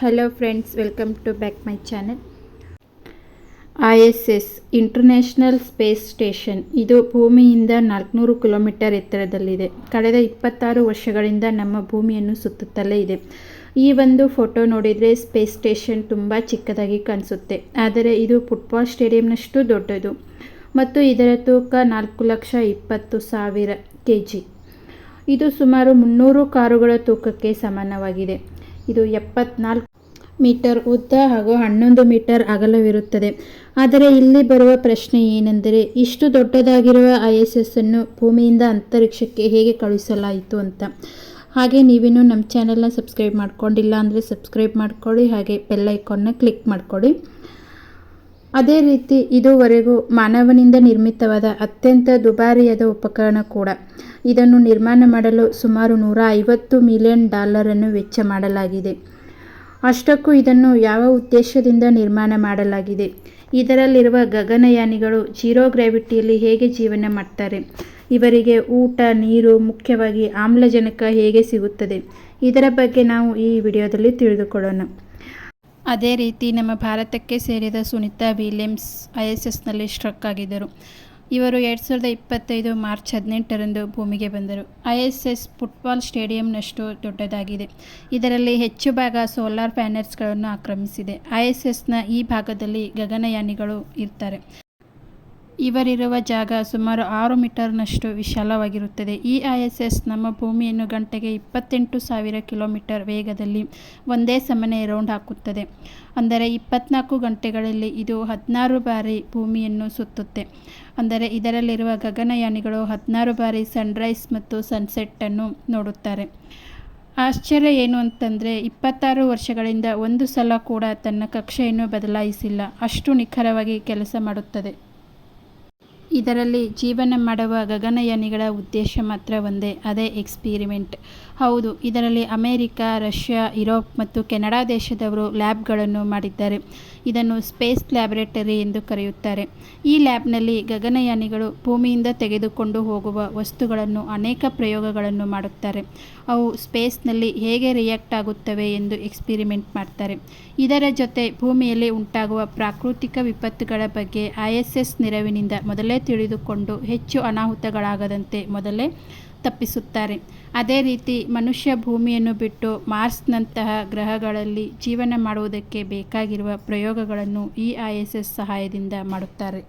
Hello friends welcome to back my channel I S S international space station ಇದು ಭೂಮಿಯಿಂದ ನಾಲ್ಕುನೂರು kilometre ಎತ್ತರದಲ್ಲಿದೆ. ಕಳೆದ ಇಪ್ಪತ್ತಾರು ವರ್ಷಗಳಿಂದ ನಮ್ಮ ಭೂಮಿಯನ್ನು ಸುತ್ತುತ್ತಲೇ ಇದೆ. ಈ ಒಂದು ಫೋಟೋ ನೋಡಿದರೆ ಸ್ಪೇಸ್ ಸ್ಟೇಷನ್ ತುಂಬ ಚಿಕ್ಕದಾಗಿ ಕಾಣಿಸುತ್ತೆ. ಆದರೆ ಇದು ಫುಟ್ಬಾಲ್ ಸ್ಟೇಡಿಯಂನಷ್ಟು ದೊಡ್ಡದು. ಮತ್ತು ಇದರ ತೂಕ ನಾಲ್ಕು ಲಕ್ಷ ಇಪ್ಪತ್ತು ಸಾವಿರ ಕೆ ಜಿ ಇದು ಸುಮಾರು ಮುನ್ನೂರು ಕಾರುಗಳ ತೂಕಕ್ಕೆ ಸಮಾನವಾಗಿದೆ. ಇದು ಎಪ್ಪತ್ನಾಲ್ಕು ಮೀಟರ್ ಉದ್ದ ಹಾಗೂ ಹನ್ನೊಂದು ಮೀಟರ್ ಅಗಲವಿರುತ್ತದೆ. ಆದರೆ ಇಲ್ಲಿ ಬರುವ ಪ್ರಶ್ನೆ ಏನೆಂದರೆ, ಇಷ್ಟು ದೊಡ್ಡದಾಗಿರುವ ಐ ಎಸ್ ಎಸ್ ಅನ್ನು ಭೂಮಿಯಿಂದ ಅಂತರಿಕ್ಷಕ್ಕೆ ಹೇಗೆ ಕಳುಹಿಸಲಾಯಿತು ಅಂತ. ಹಾಗೆ ನೀವೇನು ನಮ್ಮ ಚಾನೆಲ್ನ ಸಬ್ಸ್ಕ್ರೈಬ್ ಮಾಡ್ಕೊಂಡಿಲ್ಲ ಅಂದರೆ ಸಬ್ಸ್ಕ್ರೈಬ್ ಮಾಡ್ಕೊಳ್ಳಿ, ಹಾಗೆ ಬೆಲ್ಲೈಕಾನ್ನ ಕ್ಲಿಕ್ ಮಾಡ್ಕೊಳ್ಳಿ. ಅದೇ ರೀತಿ ಇದುವರೆಗೂ ಮಾನವನಿಂದ ನಿರ್ಮಿತವಾದ ಅತ್ಯಂತ ದುಬಾರಿಯಾದ ಉಪಕರಣ ಕೂಡ. ಇದನ್ನು ನಿರ್ಮಾಣ ಮಾಡಲು ಸುಮಾರು ನೂರ ಐವತ್ತು ಮಿಲಿಯನ್ ಡಾಲರನ್ನು ವೆಚ್ಚ ಮಾಡಲಾಗಿದೆ. ಅಷ್ಟಕ್ಕೂ ಇದನ್ನು ಯಾವ ಉದ್ದೇಶದಿಂದ ನಿರ್ಮಾಣ ಮಾಡಲಾಗಿದೆ? ಇದರಲ್ಲಿರುವ ಗಗನಯಾನಿಗಳು ಜೀರೋ ಗ್ರಾವಿಟಿಯಲ್ಲಿ ಹೇಗೆ ಜೀವನ ಮಾಡ್ತಾರೆ? ಇವರಿಗೆ ಊಟ, ನೀರು, ಮುಖ್ಯವಾಗಿ ಆಮ್ಲಜನಕ ಹೇಗೆ ಸಿಗುತ್ತದೆ? ಇದರ ಬಗ್ಗೆ ನಾವು ಈ ವಿಡಿಯೋದಲ್ಲಿ ತಿಳಿದುಕೊಳ್ಳೋಣ. ಅದೇ ರೀತಿ ನಮ್ಮ ಭಾರತಕ್ಕೆ ಸೇರಿದ ಸುನಿತಾ ವಿಲಿಯಮ್ಸ್ ಐ ಎಸ್ ಎಸ್ನಲ್ಲಿ ಸ್ಟ್ರಕ್ ಆಗಿದ್ದರು. ಇವರು ಎರಡು ಸಾವಿರದ ಇಪ್ಪತ್ತೈದು ಮಾರ್ಚ್ ಹದಿನೆಂಟರಂದು ಭೂಮಿಗೆ ಬಂದರು. ಐ ಎಸ್ ಎಸ್ ಫುಟ್ಬಾಲ್ ಸ್ಟೇಡಿಯಂನಷ್ಟು ದೊಡ್ಡದಾಗಿದೆ. ಇದರಲ್ಲಿ ಹೆಚ್ಚು ಭಾಗ ಸೋಲಾರ್ ಪ್ಯಾನೆಲ್ಸ್ಗಳನ್ನು ಆಕ್ರಮಿಸಿದೆ. ಐ ಎಸ್ ಎಸ್ನ ಈ ಭಾಗದಲ್ಲಿ ಗಗನಯಾನಿಗಳು ಇರ್ತಾರೆ. ಇವರಿರುವ ಜಾಗ ಸುಮಾರು ಆರು ಮೀಟರ್ನಷ್ಟು ವಿಶಾಲವಾಗಿರುತ್ತದೆ. ಈ ಐ ಎಸ್ ಎಸ್ ನಮ್ಮ ಭೂಮಿಯನ್ನು ಗಂಟೆಗೆ ಇಪ್ಪತ್ತೆಂಟು ಸಾವಿರ ಕಿಲೋಮೀಟರ್ ವೇಗದಲ್ಲಿ ಒಂದೇ ಸಮನೆ ರೌಂಡ್ ಹಾಕುತ್ತದೆ. ಅಂದರೆ ಇಪ್ಪತ್ನಾಲ್ಕು ಗಂಟೆಗಳಲ್ಲಿ ಇದು ಹದಿನಾರು ಬಾರಿ ಭೂಮಿಯನ್ನು ಸುತ್ತುತ್ತೆ. ಅಂದರೆ ಇದರಲ್ಲಿರುವ ಗಗನಯಾನಿಗಳು ಹದಿನಾರು ಬಾರಿ ಸನ್ರೈಸ್ ಮತ್ತು ಸನ್ಸೆಟ್ಟನ್ನು ನೋಡುತ್ತಾರೆ. ಆಶ್ಚರ್ಯ ಏನು ಅಂತಂದರೆ ಇಪ್ಪತ್ತಾರು ವರ್ಷಗಳಿಂದ ಒಂದು ಸಲ ಕೂಡ ತನ್ನ ಕಕ್ಷೆಯನ್ನು ಬದಲಾಯಿಸಿಲ್ಲ. ಅಷ್ಟು ನಿಖರವಾಗಿ ಕೆಲಸ ಮಾಡುತ್ತದೆ. ಇದರಲ್ಲಿ ಜೀವನ ಮಾಡುವ ಗಗನಯಾನಿಗಳ ಉದ್ದೇಶ ಮಾತ್ರ ಒಂದೇ, ಅದೇ ಎಕ್ಸ್ಪಿರಿಮೆಂಟ್ ಹೌದು, ಇದರಲ್ಲಿ ಅಮೇರಿಕ, ರಷ್ಯಾ, ಯುರೋಪ್ ಮತ್ತು ಕೆನಡಾ ದೇಶದವರು ಲ್ಯಾಬ್ಗಳನ್ನು ಮಾಡಿದ್ದಾರೆ. ಇದನ್ನು ಸ್ಪೇಸ್ ಲ್ಯಾಬೊರೇಟರಿ ಎಂದು ಕರೆಯುತ್ತಾರೆ. ಈ ಲ್ಯಾಬ್ನಲ್ಲಿ ಗಗನಯಾನಿಗಳು ಭೂಮಿಯಿಂದ ತೆಗೆದುಕೊಂಡು ಹೋಗುವ ವಸ್ತುಗಳನ್ನು ಅನೇಕ ಪ್ರಯೋಗಗಳನ್ನು ಮಾಡುತ್ತಾರೆ. ಅವು ಸ್ಪೇಸ್ನಲ್ಲಿ ಹೇಗೆ ರಿಯಾಕ್ಟ್ ಆಗುತ್ತವೆ ಎಂದು ಎಕ್ಸ್ಪಿರಿಮೆಂಟ್ ಮಾಡ್ತಾರೆ. ಇದರ ಜೊತೆ ಭೂಮಿಯಲ್ಲಿ ಉಂಟಾಗುವ ಪ್ರಾಕೃತಿಕ ವಿಪತ್ತುಗಳ ಬಗ್ಗೆ ಐ ಎಸ್ ಎಸ್ ನೆರವಿನಿಂದ ಮೊದಲೇ ತಿಳಿದುಕೊಂಡು ಹೆಚ್ಚು ಅನಾಹುತಗಳಾಗದಂತೆ ಮೊದಲೇ ತಪ್ಪಿಸುತ್ತಾರೆ. ಅದೇ ರೀತಿ ಮನುಷ್ಯ ಭೂಮಿಯನ್ನು ಬಿಟ್ಟು ಮಾರ್ಸ್ನಂತಹ ಗ್ರಹಗಳಲ್ಲಿ ಜೀವನ ಮಾಡುವುದಕ್ಕೆ ಬೇಕಾಗಿರುವ ಪ್ರಯೋಗಗಳನ್ನು ಈ ಐ ಎಸ್ ಎಸ್ ಸಹಾಯದಿಂದ ಮಾಡುತ್ತಾರೆ.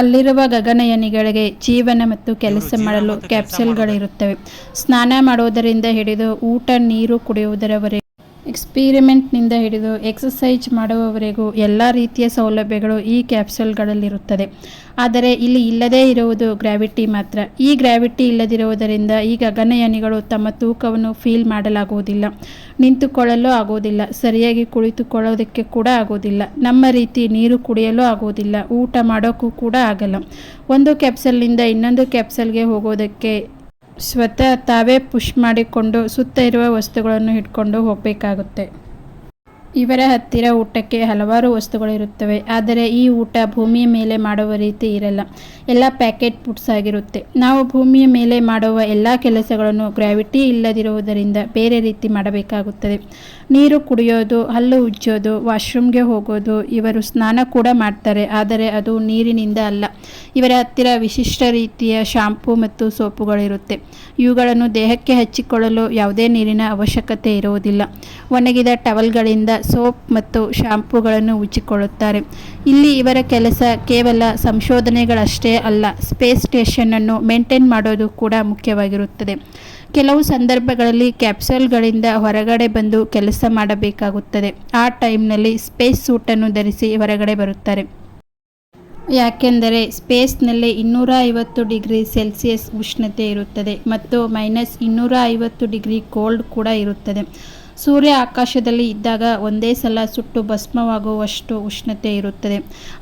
ಅಲ್ಲಿರುವ ಗಗನಯಾನಿಗಳಿಗೆ ಜೀವನ ಮತ್ತು ಕೆಲಸ ಮಾಡಲು ಕ್ಯಾಪ್ಸೂಲ್ಗಳಿರುತ್ತವೆ. ಸ್ನಾನ ಮಾಡುವುದರಿಂದ ಹಿಡಿದು ಊಟ ನೀರು ಕುಡಿಯುವುದರವರೆಗೆ ಎಕ್ಸ್ಪಿರಿಮೆಂಟ್ನಿಂದ ಹಿಡಿದು ಎಕ್ಸಸೈಜ್ ಮಾಡುವವರೆಗೂ ಎಲ್ಲ ರೀತಿಯ ಸೌಲಭ್ಯಗಳು ಈ ಕ್ಯಾಪ್ಸೂಲ್ಗಳಲ್ಲಿರುತ್ತದೆ ಆದರೆ ಇಲ್ಲಿ ಇಲ್ಲದೇ ಇರುವುದು ಗ್ರಾವಿಟಿ ಮಾತ್ರ. ಈ ಗ್ರಾವಿಟಿ ಇಲ್ಲದಿರುವುದರಿಂದ ಈ ಗಗನಯಾನಿಗಳು ತಮ್ಮ ತೂಕವನ್ನು ಫೀಲ್ ಮಾಡಲಾಗುವುದಿಲ್ಲ. ನಿಂತುಕೊಳ್ಳಲು ಆಗುವುದಿಲ್ಲ. ಸರಿಯಾಗಿ ಕುಳಿತುಕೊಳ್ಳೋದಕ್ಕೆ ಕೂಡ ಆಗುವುದಿಲ್ಲ. ನಮ್ಮ ರೀತಿ ನೀರು ಕುಡಿಯಲು ಆಗುವುದಿಲ್ಲ. ಊಟ ಮಾಡೋಕ್ಕೂ ಕೂಡ ಆಗಲ್ಲ. ಒಂದು ಕ್ಯಾಪ್ಸಲ್ನಿಂದ ಇನ್ನೊಂದು ಕ್ಯಾಪ್ಸಲ್ಗೆ ಹೋಗೋದಕ್ಕೆ ಸ್ವತಃ ತಾವೇ ಪುಷ್ ಮಾಡಿಕೊಂಡು ಸುತ್ತ ಇರುವ ವಸ್ತುಗಳನ್ನು ಹಿಡ್ಕೊಂಡು ಹೋಗಬೇಕಾಗುತ್ತೆ. ಇವರ ಹತ್ತಿರ ಊಟಕ್ಕೆ ಹಲವಾರು ವಸ್ತುಗಳಿರುತ್ತವೆ ಆದರೆ ಈ ಊಟ ಭೂಮಿಯ ಮೇಲೆ ಮಾಡುವ ರೀತಿ ಇರಲ್ಲ. ಎಲ್ಲ ಪ್ಯಾಕೆಟ್ ಫುಡ್ಸ್ ಆಗಿರುತ್ತೆ. ನಾವು ಭೂಮಿಯ ಮೇಲೆ ಮಾಡುವ ಎಲ್ಲ ಕೆಲಸಗಳನ್ನು ಗ್ರಾವಿಟಿ ಇಲ್ಲದಿರುವುದರಿಂದ ಬೇರೆ ರೀತಿ ಮಾಡಬೇಕಾಗುತ್ತದೆ. ನೀರು ಕುಡಿಯೋದು, ಹಲ್ಲು ಉಜ್ಜೋದು, ವಾಶ್ರೂಮ್ಗೆ ಹೋಗೋದು, ಇವರು ಸ್ನಾನ ಕೂಡ ಮಾಡ್ತಾರೆ, ಆದರೆ ಅದು ನೀರಿನಿಂದ ಅಲ್ಲ. ಇವರ ಹತ್ತಿರ ವಿಶಿಷ್ಟ ರೀತಿಯ ಶಾಂಪೂ ಮತ್ತು ಸೋಪುಗಳಿರುತ್ತೆ ಇವುಗಳನ್ನು ದೇಹಕ್ಕೆ ಹಚ್ಚಿಕೊಳ್ಳಲು ಯಾವುದೇ ನೀರಿನ ಅವಶ್ಯಕತೆ ಇರುವುದಿಲ್ಲ. ಒಣಗಿದ ಟವಲ್ಗಳಿಂದ ಸೋಪ್ ಮತ್ತು ಶಾಂಪೂಗಳನ್ನು ಉಚ್ಚಿಕೊಳ್ಳುತ್ತಾರೆ. ಇಲ್ಲಿ ಇವರ ಕೆಲಸ ಕೇವಲ ಸಂಶೋಧನೆಗಳಷ್ಟೇ ಅಲ್ಲ, ಸ್ಪೇಸ್ ಸ್ಟೇಷನನ್ನು ಮೇಂಟೈನ್ ಮಾಡೋದು ಕೂಡ ಮುಖ್ಯವಾಗಿರುತ್ತದೆ. ಕೆಲವು ಸಂದರ್ಭಗಳಲ್ಲಿ ಕ್ಯಾಪ್ಸೂಲ್ಗಳಿಂದ ಹೊರಗಡೆ ಬಂದು ಕೆಲಸ ಮಾಡಬೇಕಾಗುತ್ತದೆ. ಆ ಟೈಮ್ನಲ್ಲಿ ಸ್ಪೇಸ್ ಸೂಟನ್ನು ಧರಿಸಿ ಹೊರಗಡೆ ಬರುತ್ತಾರೆ. ಯಾಕೆಂದರೆ ಸ್ಪೇಸ್ನಲ್ಲಿ ಇನ್ನೂರ ಐವತ್ತು ಡಿಗ್ರಿ ಸೆಲ್ಸಿಯಸ್ ಉಷ್ಣತೆ ಇರುತ್ತದೆ ಮತ್ತು ಮೈನಸ್ ಇನ್ನೂರ ಐವತ್ತು ಡಿಗ್ರಿ ಕೋಲ್ಡ್ ಕೂಡ ಇರುತ್ತದೆ. ಸೂರ್ಯ ಆಕಾಶದಲ್ಲಿ ಇದ್ದಾಗ ಒಂದೇ ಸಲ ಸುಟ್ಟು ಭಸ್ಮವಾಗುವಷ್ಟು ಉಷ್ಣತೆ ಇರುತ್ತದೆ.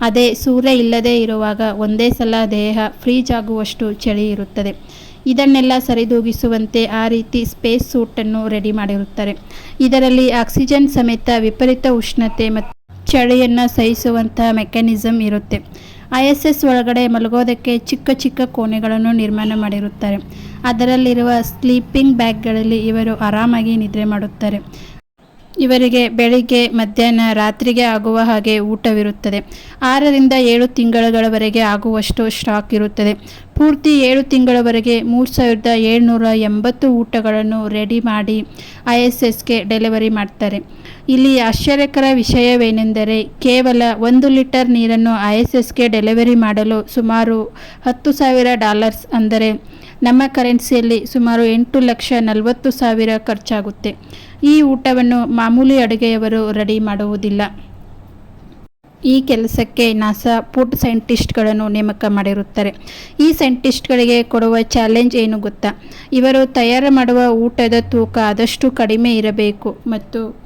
ಅದೇ ಸೂರ್ಯ ಇಲ್ಲದೇ ಇರುವಾಗ ಒಂದೇ ಸಲ ದೇಹ ಫ್ರೀಜ್ ಆಗುವಷ್ಟು ಚಳಿ ಇರುತ್ತದೆ. ಇದನ್ನೆಲ್ಲ ಸರಿದೂಗಿಸುವಂತೆ ಆ ರೀತಿ ಸ್ಪೇಸ್ ಸೂಟನ್ನು ರೆಡಿ ಮಾಡಿರುತ್ತಾರೆ. ಇದರಲ್ಲಿ ಆಕ್ಸಿಜನ್ ಸಮೇತ ವಿಪರೀತ ಉಷ್ಣತೆ ಮತ್ತು ಚಳಿಯನ್ನು ಸಹಿಸುವಂತಹ ಮೆಕ್ಯಾನಿಸಮ್ ಇರುತ್ತೆ. ಐ ಎಸ್ ಎಸ್ ಒಳಗಡೆ ಮಲಗೋದಕ್ಕೆ ಚಿಕ್ಕ ಚಿಕ್ಕ ಕೋಣೆಗಳನ್ನು ನಿರ್ಮಾಣ ಮಾಡಿರುತ್ತಾರೆ. ಅದರಲ್ಲಿರುವ ಸ್ಲೀಪಿಂಗ್ ಬ್ಯಾಗ್ಗಳಲ್ಲಿ ಇವರು ಆರಾಮಾಗಿ ನಿದ್ರೆ ಮಾಡುತ್ತಾರೆ. ಇವರಿಗೆ ಬೆಳಿಗ್ಗೆ, ಮಧ್ಯಾಹ್ನ, ರಾತ್ರಿಗೆ ಆಗುವ ಹಾಗೆ ಊಟವಿರುತ್ತದೆ. ಆರರಿಂದ ಏಳು ತಿಂಗಳಗಳವರೆಗೆ ಆಗುವಷ್ಟು ಸ್ಟಾಕ್ ಇರುತ್ತದೆ. ಪೂರ್ತಿ ಏಳು ತಿಂಗಳವರೆಗೆ ಮೂರು ಸಾವಿರದ ಏಳ್ನೂರ ಎಂಬತ್ತು ಊಟಗಳನ್ನು ರೆಡಿ ಮಾಡಿ ಐ ಎಸ್ ಎಸ್ಗೆ ಡೆಲಿವರಿ ಮಾಡ್ತಾರೆ. ಇಲ್ಲಿ ಆಶ್ಚರ್ಯಕರ ವಿಷಯವೇನೆಂದರೆ ಕೇವಲ ಒಂದು ಲೀಟರ್ ನೀರನ್ನು ಐ ಎಸ್ ಎಸ್ಗೆ ಡೆಲಿವರಿ ಮಾಡಲು ಸುಮಾರು ಹತ್ತು ಸಾವಿರ ಡಾಲರ್ಸ್ ಅಂದರೆ ನಮ್ಮ ಕರೆನ್ಸಿಯಲ್ಲಿ ಸುಮಾರು ಎಂಟು ಲಕ್ಷ ನಲವತ್ತು ಸಾವಿರ ಖರ್ಚಾಗುತ್ತೆ. ಈ ಊಟವನ್ನು ಮಾಮೂಲಿ ಅಡುಗೆಯವರು ರೆಡಿ ಮಾಡುವುದಿಲ್ಲ. ಈ ಕೆಲಸಕ್ಕೆ ನಾಸಾ ಫುಡ್ ಸೈಂಟಿಸ್ಟ್ಗಳನ್ನು ನೇಮಕ ಮಾಡಿರುತ್ತಾರೆ. ಈ ಸೈಂಟಿಸ್ಟ್ಗಳಿಗೆ ಕೊಡುವ ಚಾಲೆಂಜ್ ಏನು ಗೊತ್ತಾ? ಇವರು ತಯಾರು ಮಾಡುವ ಊಟದ ತೂಕ ಆದಷ್ಟು ಕಡಿಮೆ ಇರಬೇಕು ಮತ್ತು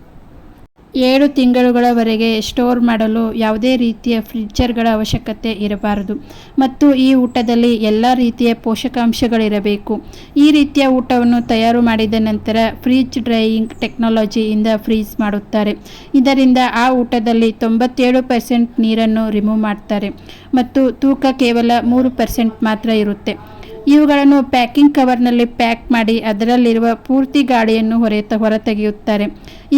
ಏಳು ತಿಂಗಳುಗಳವರೆಗೆ ಸ್ಟೋರ್ ಮಾಡಲು ಯಾವುದೇ ರೀತಿಯ ಫ್ರಿಜ್ಜರ್ಗಳ ಅವಶ್ಯಕತೆ ಇರಬಾರದು. ಮತ್ತು ಈ ಊಟದಲ್ಲಿ ಎಲ್ಲ ರೀತಿಯ ಪೋಷಕಾಂಶಗಳಿರಬೇಕು. ಈ ರೀತಿಯ ಊಟವನ್ನು ತಯಾರು ಮಾಡಿದ ನಂತರ ಫ್ರಿಜ್ ಡ್ರೈಯಿಂಗ್ ಟೆಕ್ನಾಲಜಿಯಿಂದ ಫ್ರೀಜ್ ಮಾಡುತ್ತಾರೆ. ಇದರಿಂದ ಆ ಊಟದಲ್ಲಿ ತೊಂಬತ್ತೇಳು ಪರ್ಸೆಂಟ್ ನೀರನ್ನು ರಿಮೂವ್ ಮಾಡ್ತಾರೆ. ಮತ್ತು ತೂಕ ಕೇವಲ ಮೂರು ಪರ್ಸೆಂಟ್ ಮಾತ್ರ ಇರುತ್ತೆ. ಇವುಗಳನ್ನು ಪ್ಯಾಕಿಂಗ್ ಕವರ್ನಲ್ಲಿ ಪ್ಯಾಕ್ ಮಾಡಿ ಅದರಲ್ಲಿರುವ ಪೂರ್ತಿ ಗಾಳಿಯನ್ನು ಹೊರ ಹೊರತೆಗೆಯುತ್ತಾರೆ.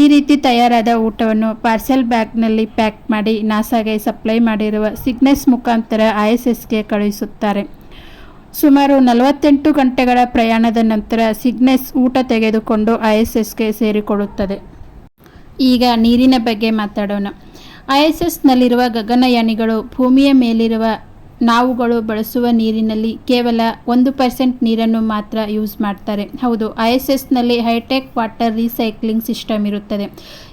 ಈ ರೀತಿ ತಯಾರಾದ ಊಟವನ್ನು ಪಾರ್ಸೆಲ್ ಬ್ಯಾಗ್ನಲ್ಲಿ ಪ್ಯಾಕ್ ಮಾಡಿ ನಾಸಾಗೆ ಸಪ್ಲೈ ಮಾಡಿರುವ ಸಿಗ್ನೆಸ್ ಮುಖಾಂತರ ಐ ಎಸ್ ಎಸ್ಗೆ ಕಳುಹಿಸುತ್ತಾರೆ. ಸುಮಾರು ನಲವತ್ತೆಂಟು ಗಂಟೆಗಳ ಪ್ರಯಾಣದ ನಂತರ ಸಿಗ್ನೆಸ್ ಊಟ ತೆಗೆದುಕೊಂಡು ಐ ಎಸ್ ಎಸ್ಗೆ ಸೇರಿಕೊಳ್ಳುತ್ತದೆ. ಈಗ ನೀರಿನ ಬಗ್ಗೆ ಮಾತಾಡೋಣ. ಐ ಎಸ್ ಎಸ್ನಲ್ಲಿರುವ ಗಗನಯಾನಿಗಳು ಭೂಮಿಯ ಮೇಲಿರುವ ನಾವುಗಳು ಬಳಸುವ ನೀರಿನಲ್ಲಿ ಕೇವಲ ಒಂದು ಪರ್ಸೆಂಟ್ ನೀರನ್ನು ಮಾತ್ರ ಯೂಸ್ ಮಾಡ್ತಾರೆ. ಹೌದು, ಐ ಎಸ್ ಎಸ್ನಲ್ಲಿ ಹೈಟೆಕ್ ವಾಟರ್ ರೀಸೈಕ್ಲಿಂಗ್ ಸಿಸ್ಟಮ್ ಇರುತ್ತದೆ.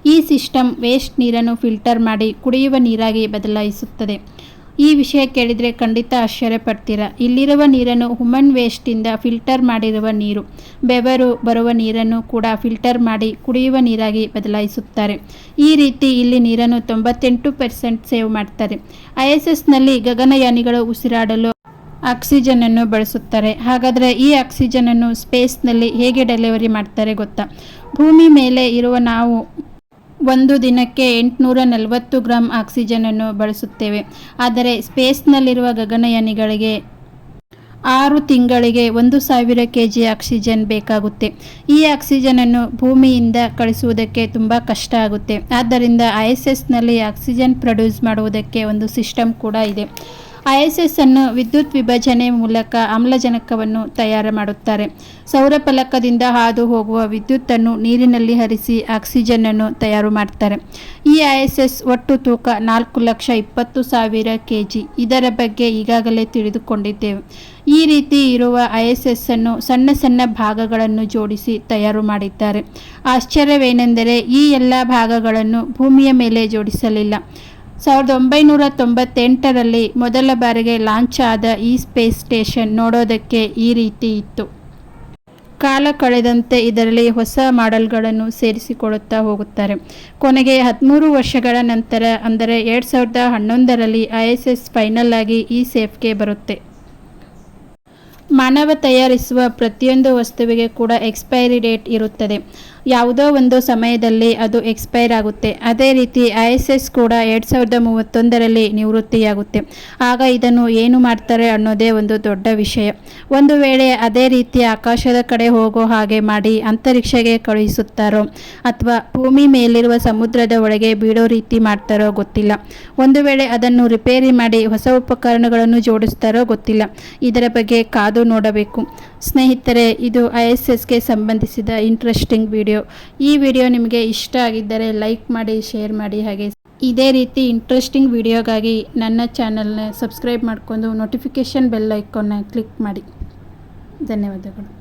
ಈ ಸಿಸ್ಟಮ್ ವೇಸ್ಟ್ ನೀರನ್ನು ಫಿಲ್ಟರ್ ಮಾಡಿ ಕುಡಿಯುವ ನೀರಾಗಿ ಬದಲಾಯಿಸುತ್ತದೆ. ಈ ವಿಷಯ ಕೇಳಿದರೆ ಖಂಡಿತ ಆಶ್ಚರ್ಯಪಡ್ತೀರಾ ಇಲ್ಲಿರುವ ನೀರನ್ನು ಹುಮನ್ ವೇಸ್ಟಿಂದ ಫಿಲ್ಟರ್ ಮಾಡಿರುವ ನೀರು. ಬೆವರು ಬರುವ ನೀರನ್ನು ಕೂಡ ಫಿಲ್ಟರ್ ಮಾಡಿ ಕುಡಿಯುವ ನೀರಾಗಿ ಬದಲಾಯಿಸುತ್ತಾರೆ. ಈ ರೀತಿ ಇಲ್ಲಿ ನೀರನ್ನು ತೊಂಬತ್ತೆಂಟು ಪರ್ಸೆಂಟ್ ಸೇವ್ ಮಾಡ್ತಾರೆ. ಐ ಎಸ್ ಎಸ್ನಲ್ಲಿ ಗಗನಯಾನಿಗಳು ಉಸಿರಾಡಲು ಆಕ್ಸಿಜನ್ ಅನ್ನು ಬಳಸುತ್ತಾರೆ. ಹಾಗಾದರೆ ಈ ಆಕ್ಸಿಜನನ್ನು ಸ್ಪೇಸ್ನಲ್ಲಿ ಹೇಗೆ ಡೆಲಿವರಿ ಮಾಡ್ತಾರೆ ಗೊತ್ತಾ? ಭೂಮಿ ಮೇಲೆ ಇರುವ ನಾವು ಒಂದು ದಿನಕ್ಕೆ ಎಂಟುನೂರ ನಲವತ್ತು ಗ್ರಾಂ ಆಕ್ಸಿಜನನ್ನು ಬಳಸುತ್ತೇವೆ. ಆದರೆ ಸ್ಪೇಸ್ನಲ್ಲಿರುವ ಗಗನಯಾನಿಗಳಿಗೆ ಆರು ತಿಂಗಳಿಗೆ ಒಂದು ಸಾವಿರ ಕೆ ಜಿ ಆಕ್ಸಿಜನ್ ಬೇಕಾಗುತ್ತೆ. ಈ ಆಕ್ಸಿಜನನ್ನು ಭೂಮಿಯಿಂದ ಕಳಿಸುವುದಕ್ಕೆ ತುಂಬ ಕಷ್ಟ ಆಗುತ್ತೆ. ಆದ್ದರಿಂದ ಐ ಎಸ್ ಎಸ್ನಲ್ಲಿ ಆಕ್ಸಿಜನ್ ಪ್ರೊಡ್ಯೂಸ್ ಮಾಡುವುದಕ್ಕೆ ಒಂದು ಸಿಸ್ಟಮ್ ಕೂಡ ಇದೆ. ಐ ಎಸ್ ಎಸ್ ಅನ್ನು ವಿದ್ಯುತ್ ವಿಭಜನೆ ಮೂಲಕ ಆಮ್ಲಜನಕವನ್ನು ತಯಾರು ಮಾಡುತ್ತಾರೆ. ಸೌರ ಫಲಕದಿಂದ ಹಾದು ಹೋಗುವ ವಿದ್ಯುತ್ತನ್ನು ನೀರಿನಲ್ಲಿ ಹರಿಸಿ ಆಕ್ಸಿಜನ್ ಅನ್ನು ತಯಾರು ಮಾಡ್ತಾರೆ. ಈ ಐಎಸ್ಎಸ್ ಎಸ್ ಎಸ್ ಒಟ್ಟು ತೂಕ ನಾಲ್ಕು ಲಕ್ಷ ಇಪ್ಪತ್ತು ಸಾವಿರ ಕೆ ಜಿ ಇದರ ಬಗ್ಗೆ ಈಗಾಗಲೇ ತಿಳಿದುಕೊಂಡಿದ್ದೇವೆ. ಈ ರೀತಿ ಇರುವ ಐಎಸ್ಎಸ್ ಎಸ್ ಎಸ್ ಅನ್ನು ಸಣ್ಣ ಸಣ್ಣ ಭಾಗಗಳನ್ನು ಜೋಡಿಸಿ ತಯಾರು ಮಾಡಿದ್ದಾರೆ. ಆಶ್ಚರ್ಯವೇನೆಂದರೆ ಈ ಎಲ್ಲ ಭಾಗಗಳನ್ನು ಭೂಮಿಯ ಮೇಲೆ ಜೋಡಿಸಲಿಲ್ಲ. ಸಾವಿರದ ಒಂಬೈನೂರ ತೊಂಬತ್ತೆಂಟರಲ್ಲಿ ಮೊದಲ ಬಾರಿಗೆ ಲಾಂಚ್ ಆದ ಈ ಸ್ಪೇಸ್ ಸ್ಟೇಷನ್ ನೋಡೋದಕ್ಕೆ ಈ ರೀತಿ ಇತ್ತು. ಕಾಲ ಕಳೆದಂತೆ ಇದರಲ್ಲಿ ಹೊಸ ಮಾಡೆಲ್ಗಳನ್ನು ಸೇರಿಸಿಕೊಳ್ಳುತ್ತಾ ಹೋಗುತ್ತಾರೆ. ಕೊನೆಗೆ ಹದಿಮೂರು ವರ್ಷಗಳ ನಂತರ, ಅಂದರೆ ಎರಡು ಸಾವಿರದ ಹನ್ನೊಂದರಲ್ಲಿ ಐ ಎಸ್ ಎಸ್ ಫೈನಲ್ ಆಗಿ ಈ ಸೇಫ್ಗೆ ಬರುತ್ತೆ. ಮಾನವ ತಯಾರಿಸುವ ಪ್ರತಿಯೊಂದು ವಸ್ತುವಿಗೆ ಕೂಡ ಎಕ್ಸ್ಪೈರಿ ಡೇಟ್ ಇರುತ್ತದೆ. ಯಾವುದೋ ಒಂದು ಸಮಯದಲ್ಲಿ ಅದು ಎಕ್ಸ್ಪೈರ್ ಆಗುತ್ತೆ. ಅದೇ ರೀತಿ ಐ ಎಸ್ ಎಸ್ ಕೂಡ ಎರಡು ಸಾವಿರದ ಮೂವತ್ತೊಂದರಲ್ಲಿ ನಿವೃತ್ತಿಯಾಗುತ್ತೆ. ಆಗ ಇದನ್ನು ಏನು ಮಾಡ್ತಾರೆ ಅನ್ನೋದೇ ಒಂದು ದೊಡ್ಡ ವಿಷಯ. ಒಂದು ವೇಳೆ ಅದೇ ರೀತಿ ಆಕಾಶದ ಕಡೆ ಹೋಗೋ ಹಾಗೆ ಮಾಡಿ ಅಂತರಿಕ್ಷಗೆ ಕಳುಹಿಸುತ್ತಾರೋ ಅಥವಾ ಭೂಮಿ ಮೇಲಿರುವ ಸಮುದ್ರದ ಒಳಗೆ ಬೀಳೋ ರೀತಿ ಮಾಡ್ತಾರೋ ಗೊತ್ತಿಲ್ಲ. ಒಂದು ವೇಳೆ ಅದನ್ನು ರಿಪೇರಿ ಮಾಡಿ ಹೊಸ ಉಪಕರಣಗಳನ್ನು ಜೋಡಿಸ್ತಾರೋ ಗೊತ್ತಿಲ್ಲ. ಇದರ ಬಗ್ಗೆ ಕಾದು ನೋಡಬೇಕು. ಸ್ನೇಹಿತರೆ, ಇದು ಐ ಎಸ್ ಎಸ್ಗೆ ಸಂಬಂಧಿಸಿದ ಇಂಟ್ರೆಸ್ಟಿಂಗ್ ವಿಡಿಯೋ ಈ ವಿಡಿಯೋ ನಿಮಗೆ ಇಷ್ಟ ಆಗಿದ್ದರೆ ಲೈಕ್ ಮಾಡಿ ಶೇರ್ ಮಾಡಿ, ಹಾಗೆ ಇದೇ ರೀತಿ ಇಂಟ್ರೆಸ್ಟಿಂಗ್ ವಿಡಿಯೋಗಾಗಿ ನನ್ನ ಚಾನಲ್ನ ಸಬ್ಸ್ಕ್ರೈಬ್ ಮಾಡಿಕೊಂಡು ನೋಟಿಫಿಕೇಷನ್ ಬೆಲ್ ಐಕಾನ್ನ ಕ್ಲಿಕ್ ಮಾಡಿ. ಧನ್ಯವಾದಗಳು.